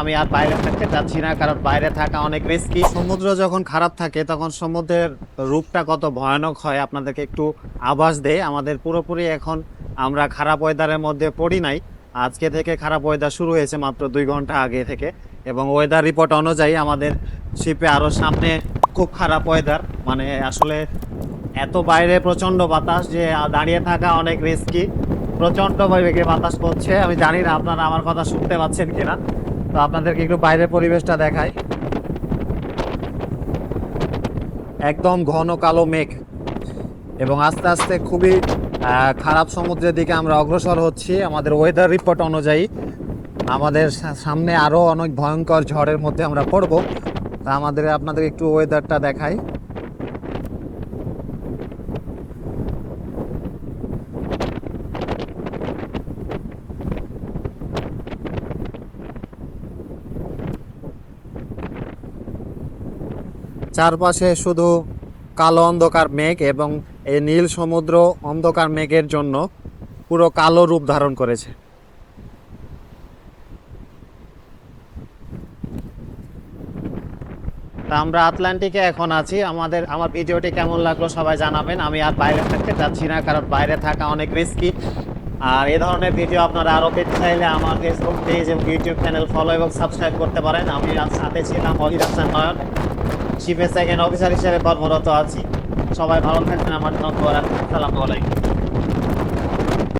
আমি আর বাইরে থাকতে চাচ্ছি না, কারণ বাইরে থাকা অনেক রিস্কি সমুদ্র যখন খারাপ থাকে, তখন সমুদ্রের রূপটা কত ভয়ানক হয়, আপনাদেরকে একটু আভাস দেয় আমাদের পুরোপুরি এখন আমরা খারাপ ওয়েদারের মধ্যে পড়ি নাই। আজকে থেকে খারাপ ওয়েদার শুরু হয়েছে মাত্র দুই ঘণ্টা আগে থেকে। এবং ওয়েদার রিপোর্ট অনুযায়ী আমাদের শিপে আরও সামনে খুব খারাপ ওয়েদার মানে আসলে এত বাইরে প্রচণ্ড বাতাস যে দাঁড়িয়ে থাকা অনেক রিস্কি প্রচণ্ড বেগে বাতাস করছে। আমি জানি না আপনারা আমার কথা শুনতে পাচ্ছেন কিনা। তো আপনাদেরকে একটু বাইরের পরিবেশটা দেখায় একদম ঘন কালো মেঘ এবং আস্তে আস্তে খুবই খারাপ সমুদ্রের দিকে আমরা অগ্রসর হচ্ছি। আমাদের ওয়েদার রিপোর্ট অনুযায়ী আমাদের সামনে আরও অনেক ভয়ঙ্কর ঝড়ের মধ্যে আমরা পড়ব। তা আমাদের, আপনাদের একটু ওয়েদারটা দেখাই। চারপাশে শুধু কালো অন্ধকার মেঘ এবং এই নীল সমুদ্র অন্ধকার মেঘের জন্য পুরো কালো রূপ ধারণ করেছে। তা আমরা আটলান্টিকে এখন আছি। আমাদের, আমার ভিডিওটি কেমন লাগল সবাই জানাবেন। আমি আর বাইরে থাকতে চাচ্ছি না, কারণ বাইরে থাকা অনেক রিস্কি আর এই ধরনের ভিডিও আপনারা আরও পেতে চাইলে আমার ফেসবুক পেজ এবং ইউটিউব চ্যানেল ফলো এবং সাবস্ক্রাইব করতে পারেন। আমি সাথে ছিলাম অহির হাসান নয়ন। শিপে সেকেন্ড অফিসার হিসেবে কর্মরত আছি। সবাই ভালো থাকবেন, আমার জন্য আসসালামু আলাইকুম।